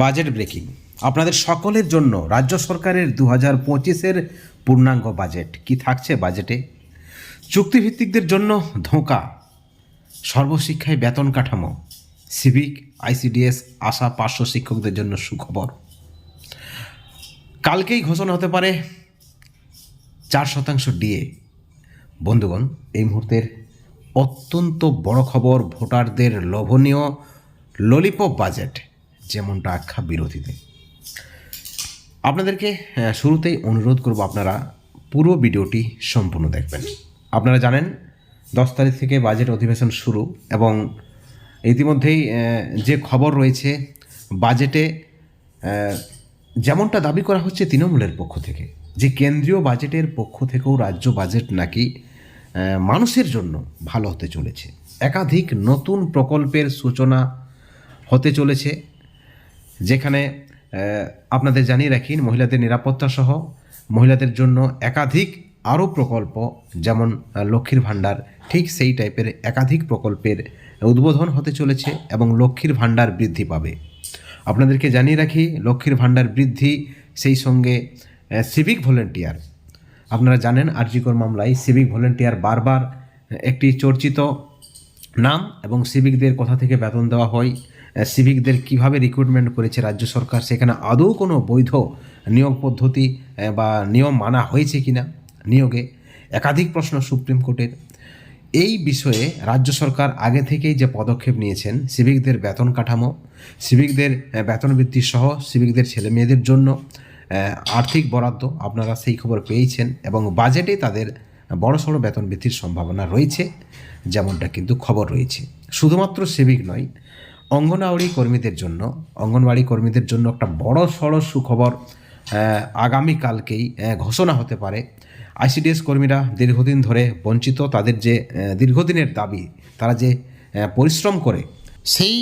Budget breaking. আপনাদের সকলের জন্য রাজ্য সরকারের দু হাজার পঁচিশের পূর্ণাঙ্গ বাজেট কি থাকছে বাজেটে? চুক্তিভিত্তিকদের জন্য ধোঁকা, সর্বশিক্ষায় বেতন কাঠামো, সিভিক, আইসিডিএস, আশা পার্শ্ব শিক্ষকদের জন্য সুখবর। কালকেই ঘোষণা হতে পারে চার শতাংশ ডিএ। বন্ধুগণ, এই মুহূর্তের অত্যন্ত বড় খবর ভোটারদের লোভনীয় ললিপপ বাজেট। যেমনটা আখ্যা বিরোধীদের আপনাদেরকে শুরুতেই অনুরোধ করব আপনারা পুরো ভিডিওটি সম্পূর্ণ দেখবেন। আপনারা জানেন, দশ তারিখ থেকে বাজেট অধিবেশন শুরু এবং ইতিমধ্যেই যে খবর রয়েছে, বাজেটে যেমনটা দাবি করা হচ্ছে তৃণমূলের পক্ষ থেকে, যে কেন্দ্রীয় বাজেটের পক্ষ থেকেও রাজ্য বাজেট নাকি মানুষের জন্য ভালো হতে চলেছে। একাধিক নতুন প্রকল্পের সূচনা হতে চলেছে। যেখানে আপনাদের জানিয়ে রাখি, মহিলাদের নিরাপত্তা সহ মহিলাদের জন্য একাধিক আরও প্রকল্প, যেমন লক্ষ্মীর ভাণ্ডার, ঠিক সেই টাইপের একাধিক প্রকল্পের উদ্বোধন হতে চলেছে এবং লক্ষ্মীর ভাণ্ডার বৃদ্ধি পাবে। আপনাদেরকে জানিয়ে রাখি, লক্ষ্মীর ভাণ্ডার বৃদ্ধি সেই সঙ্গে সিভিক ভলেন্টিয়ার আপনারা জানেন, আরজিকর মামলায় সিভিক ভলেন্টিয়ার বারবার একটি চর্চিত নাম এবং সিভিকদের কথা থেকে বেতন দেওয়া হয়। সিভিকদের কীভাবে রিক্রুটমেন্ট করেছে রাজ্য সরকার, সেখানে আদৌ কোনো বৈধ নিয়োগ পদ্ধতি বা নিয়ম মানা হয়েছে কিনা নিয়োগে? একাধিক প্রশ্ন সুপ্রিম কোর্টের। এই বিষয়ে রাজ্য সরকার আগে থেকেই যে পদক্ষেপ নিয়েছেন সিভিকদের বেতন কাঠামো সিভিকদের বেতন বৃদ্ধি সহ সিভিকদের ছেলে মেয়েদের জন্য আর্থিক বরাদ্দ আপনারা সেই খবর পেয়েছেন এবং বাজেটে তাদের বড়সড় বেতন বৃদ্ধির সম্ভাবনা রয়েছে, যেমনটা কিন্তু খবর রয়েছে। শুধুমাত্র সিভিক নয় অঙ্গনওয়াড়ি কর্মীদের জন্য, অঙ্গনওয়াড়ি কর্মীদের জন্য একটা বড় সড়ো সুখবর আগামীকালকেই ঘোষণা হতে পারে। আইসিডিএস কর্মীরা দীর্ঘদিন ধরে বঞ্চিত, তাদের যে দীর্ঘদিনের দাবি, তারা যে পরিশ্রম করে, সেই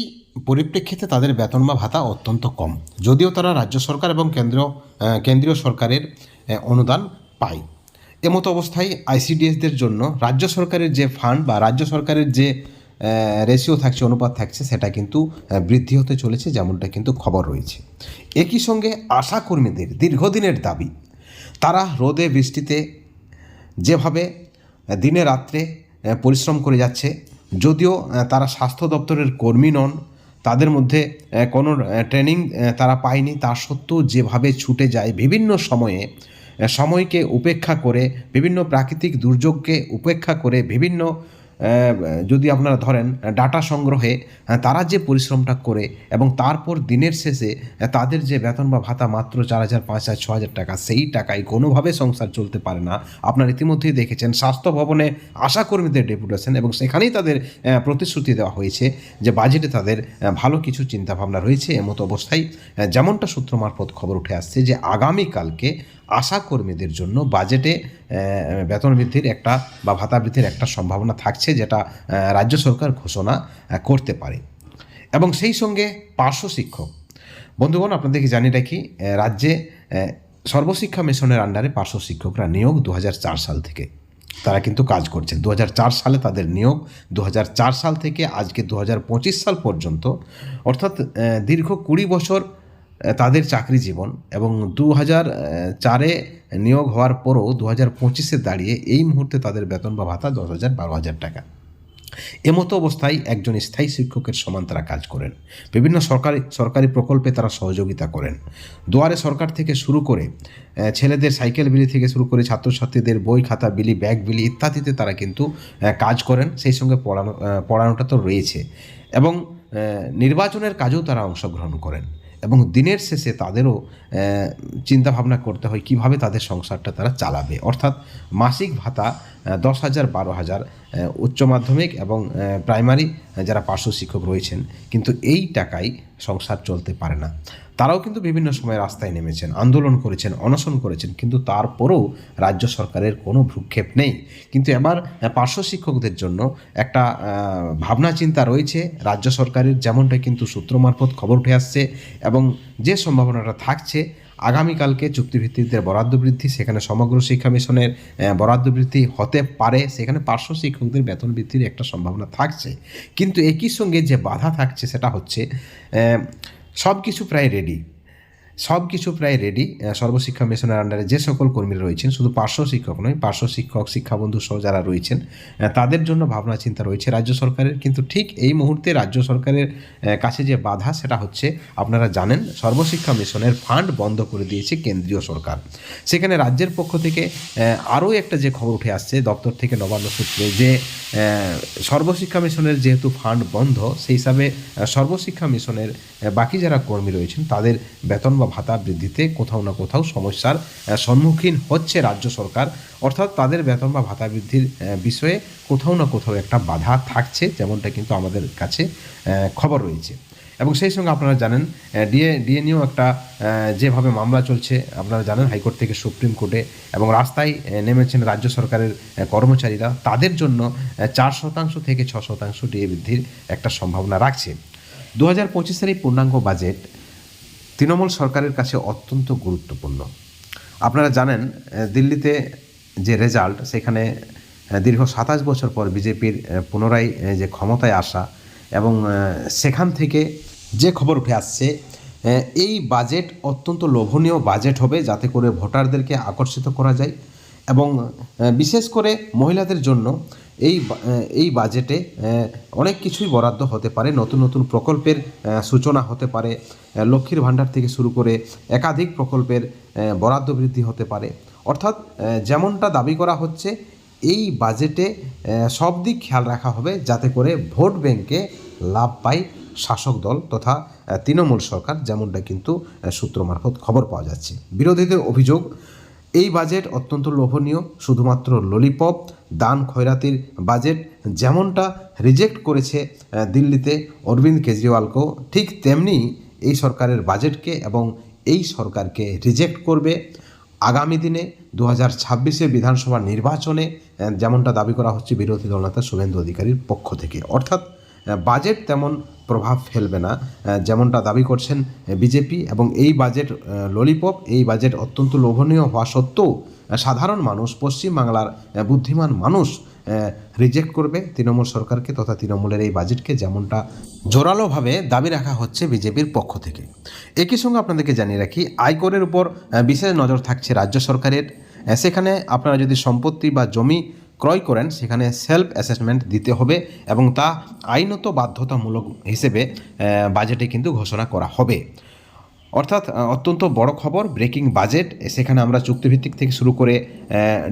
পরিপ্রেক্ষিতে তাদের বেতন বা ভাতা অত্যন্ত কম। যদিও তারা রাজ্য সরকার এবং কেন্দ্র কেন্দ্রীয় সরকারের অনুদান পায়। এমতো অবস্থায় আইসিডিএসদের জন্য রাজ্য সরকারের যে ফান্ড বা রাজ্য সরকারের যে রেশিও থাকছে, অনুপাত থাকছে, সেটা কিন্তু বৃদ্ধি হতে চলেছে, যেমনটা কিন্তু খবর রয়েছে। একই সঙ্গে আশা কর্মীদের দীর্ঘদিনের দাবি, তারা রোদে, বৃষ্টিতে যেভাবে দিনে রাত্রে পরিশ্রম করে যাচ্ছে, যদিও তারা স্বাস্থ্য দপ্তরের কর্মী নন, তাদের মধ্যে কোনো ট্রেনিং তারা পায়নি, তা সত্ত্বেও যেভাবে ছুটে যায়, বিভিন্ন সময়ে সময়কে উপেক্ষা করে, বিভিন্ন প্রাকৃতিক দুর্যোগকে উপেক্ষা করে, বিভিন্ন যদি আপনারা ধরেন ডাটা সংগ্রহে তারা যে পরিশ্রমটা করে এবং তারপর দিনের শেষে তাদের যে বেতন বা ভাতা মাত্র চার হাজার, পাঁচ হাজার, ছ হাজার টাকা, সেই টাকায় কোনোভাবে সংসার চলতে পারে না। আপনারা ইতিমধ্যেই দেখেছেন, স্বাস্থ্য ভবনে আশাকর্মীদের ডেপুটেশন এবং সেখানেই তাদের প্রতিশ্রুতি দেওয়া হয়েছে যে বাজেটে তাদের ভালো কিছু চিন্তাভাবনা রয়েছে এমতো অবস্থায়। যেমনটা সূত্র মারফত খবর উঠে আসছে যে আগামীকালকে আশা কর্মীদের জন্য বাজেটে বেতন বৃদ্ধির একটা বা ভাতা বৃদ্ধির একটা সম্ভাবনা থাকছে যেটা রাজ্য সরকার ঘোষণা করতে পারে। এবং সেই সঙ্গে পার্শ্ব শিক্ষক। বন্ধুগণ, আপনাদেরকে জানিয়ে রাখি রাজ্যে সর্বশিক্ষা মিশনের আন্ডারে পার্শ্ব শিক্ষকরা নিয়োগ দু হাজার চার সাল থেকে। তারা কিন্তু কাজ করছে। দু সালে তাদের নিয়োগ দু হাজার চার সাল থেকে আজকে দু হাজার পঁচিশ সাল পর্যন্ত। অর্থাৎ দীর্ঘ কুড়ি বছর তাদের চাকরি জীবন এবং দু হাজার চারে নিয়োগ হওয়ার পরও দু হাজার পঁচিশে দাঁড়িয়ে এই মুহূর্তে তাদের বেতন বা ভাতা দশ হাজার বারো হাজার টাকা। এমতো অবস্থায় একজন স্থায়ী শিক্ষকের সমান তারা কাজ করেন। বিভিন্ন সরকারি সরকারি প্রকল্পে তারা সহযোগিতা করেন। দুয়ারে সরকার থেকে শুরু করে ছেলেদের সাইকেল বিলি থেকে শুরু করে ছাত্রছাত্রীদের বই খাতা বিলি, ব্যাগ বিলি ইত্যাদিতে তারা কিন্তু কাজ করেন। সেই সঙ্গে পড়ানো পড়ানোটা তো রয়েছে। এবং নির্বাচনের কাজেও তারা অংশগ্রহণ করেন। এবং দিনের শেষে তাদেরও চিন্তাভাবনা করতে হয় কীভাবে তাদের সংসারটা তারা চালাবে। অর্থাৎ মাসিক ভাতা দশ হাজার, বারো হাজার উচ্চ মাধ্যমিক এবং প্রাইমারি যারা পার্শ্ব শিক্ষক রয়েছেন। কিন্তু এই টাকায় সংসার চলতে পারে না। তারাও কিন্তু বিভিন্ন সময় রাস্তায় নেমেছেন, আন্দোলন করেছেন, অনশন করেছেন, কিন্তু তারপরেও রাজ্য সরকারের কোনো ভ্রুক্ষেপ নেই। কিন্তু এবার পার্শ্ব শিক্ষকদের জন্য একটা ভাবনা চিন্তা রয়েছে। রাজ্য সরকারের যেমনটা কিন্তু সূত্র মারফত খবর উঠে আসছে এবং যে সম্ভাবনাটা থাকছে, আগামীকালকে চুক্তিভিত্তিকদের বরাদ্দ বৃদ্ধি, সেখানে সমগ্র শিক্ষা মিশনের বরাদ্দ বৃদ্ধি হতে পারে, সেখানে পার্শ্ব শিক্ষকদের বেতন বৃদ্ধির একটা সম্ভাবনা থাকছে। কিন্তু একই সঙ্গে যে বাধা থাকছে, সেটা হচ্ছে সব কিছু প্রায় রেডি সব কিছু প্রায় রেডি সর্বশিক্ষা মিশনের আন্ডারে যে সকল কর্মীরা রয়েছেন, শুধু পার্শ্ব শিক্ষক নয়, পার্শ্ব শিক্ষক, শিক্ষাবন্ধু সহ যারা রয়েছেন তাদের জন্য ভাবনা চিন্তা রয়েছে রাজ্য সরকারের। কিন্তু ঠিক এই মুহূর্তে রাজ্য সরকারের কাছে যে বাধা, সেটা হচ্ছে আপনারা জানেন, সর্বশিক্ষা মিশনের ফান্ড বন্ধ করে দিয়েছে কেন্দ্রীয় সরকার। সেখানে রাজ্যের পক্ষ থেকে আরও একটা যে খবর উঠে আসছে দপ্তর থেকে নবান্ন সূত্রে যে সর্বশিক্ষা মিশনের যেহেতু ফান্ড বন্ধ, সেই হিসাবে সর্বশিক্ষা মিশনের বাকি যারা কর্মী রয়েছেন, তাদের বেতন বা ভাতা বৃদ্ধিতে কোথাও না কোথাও সমস্যার সম্মুখীন হচ্ছে রাজ্য সরকার। অর্থাৎ তাদের বেতন বা ভাতা বৃদ্ধির বিষয়ে কোথাও না কোথাও একটা বাধা থাকছে, যেমনটা কিন্তু আমাদের কাছে খবর রয়েছে। এবং সেই সঙ্গে আপনারা জানেন ডিএ ডিএ নিয়েও একটা যেভাবে মামলা চলছে, আপনারা জানেন হাইকোর্ট থেকে সুপ্রিম কোর্টে এবং রাস্তায় নেমেছেন রাজ্য সরকারের কর্মচারীরা। তাদের জন্য চার শতাংশ থেকে ছ শতাংশ ডিএ বৃদ্ধির একটা সম্ভাবনা রাখছে। দু হাজার পঁচিশের এই পূর্ণাঙ্গ বাজেট তৃণমূল সরকারের কাছে অত্যন্ত গুরুত্বপূর্ণ। আপনারা জানেন দিল্লিতে যে রেজাল্ট, সেখানে দীর্ঘ সাতাশ বছর পর বিজেপির পুনরায় যে ক্ষমতায় আসা এবং সেখান থেকে যে খবর উঠে আসছে এই বাজেট অত্যন্ত লোভনীয় বাজেট হবে যাতে করে ভোটারদেরকে আকর্ষিত করা যায় এবং বিশেষ করে মহিলাদের জন্য এই এই বাজেটে অনেক কিছুই বরাদ্দ হতে পারে, নতুন নতুন প্রকল্পের সূচনা হতে পারে লক্ষ্মীর ভাণ্ডার থেকে শুরু করে একাধিক প্রকল্পের বরাদ্দ বৃদ্ধি হতে পারে। অর্থাৎ যেমনটা দাবি করা হচ্ছে, এই বাজেটে সব দিক খেয়াল রাখা হবে যাতে করে ভোট ব্যাংকে লাভ পায় শাসক দল তথা তৃণমূল সরকার, যেমনটা কিন্তু সূত্র মারফত খবর পাওয়া যাচ্ছে। বিরোধীদের অভিযোগ এই বাজেট অত্যন্ত লোভনীয়, শুধুমাত্র ললিপপ দান খয়রাতির বাজেট যেমনটা রিজেক্ট করেছে দিল্লিতে অরবিন্দ কেজরিওয়ালকেও, ঠিক তেমনি এই সরকারের বাজেটকে এবং এই সরকারকে রিজেক্ট করবে। আগামী দিনে দু হাজার ছাব্বিশে বিধানসভা নির্বাচনে যেমনটা দাবি করা হচ্ছে বিরোধী দলনেতা শুভেন্দু অধিকারীর পক্ষ থেকে। অর্থাৎ বাজেট তেমন প্রভাব ফেলবে না। যেমনটা দাবি করছেন বিজেপি এবং এই বাজেট ললিপপ এই বাজেট অত্যন্ত লোভনীয় হওয়া সত্ত্বেও সাধারণ মানুষ, পশ্চিমবাংলার বুদ্ধিমান মানুষ রিজেক্ট করবে তৃণমূল সরকারকে তথা তৃণমূলের এই বাজেটকে যেমনটা জোরালোভাবে দাবি রাখা হচ্ছে বিজেপির পক্ষ থেকে। একই সঙ্গে আপনাদেরকে জানিয়ে রাখি, আয়করের উপর বিশেষ নজর থাকছে রাজ্য সরকারের। সেখানে আপনারা যদি সম্পত্তি বা জমি ক্রয় করেন, সেখানে সেলফ অ্যাসেসমেন্ট দিতে হবে এবং তা আইনত বাধ্যতামূলক হিসেবে বাজেটে কিন্তু ঘোষণা করা হবে। অর্থাৎ অত্যন্ত বড় খবর ব্রেকিং বাজেট সেখানে আমরা চুক্তিভিত্তিক থেকে শুরু করে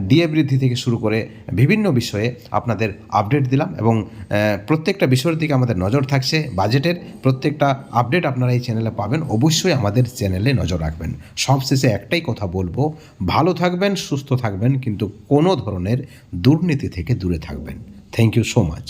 ডিএ বৃদ্ধি থেকে শুরু করে বিভিন্ন বিষয়ে আপনাদের আপডেট দিলাম এবং প্রত্যেকটা বিষয়ের দিকে আমাদের নজর থাকছে। বাজেটের প্রত্যেকটা আপডেট আপনারা এই চ্যানেলে পাবেন। অবশ্যই আমাদের চ্যানেলে নজর রাখবেন। সবশেষে একটাই কথা বলব, ভালো থাকবেন, সুস্থ থাকবেন, কিন্তু কোনো ধরনের দুর্নীতি থেকে দূরে থাকবেন। Thank you so much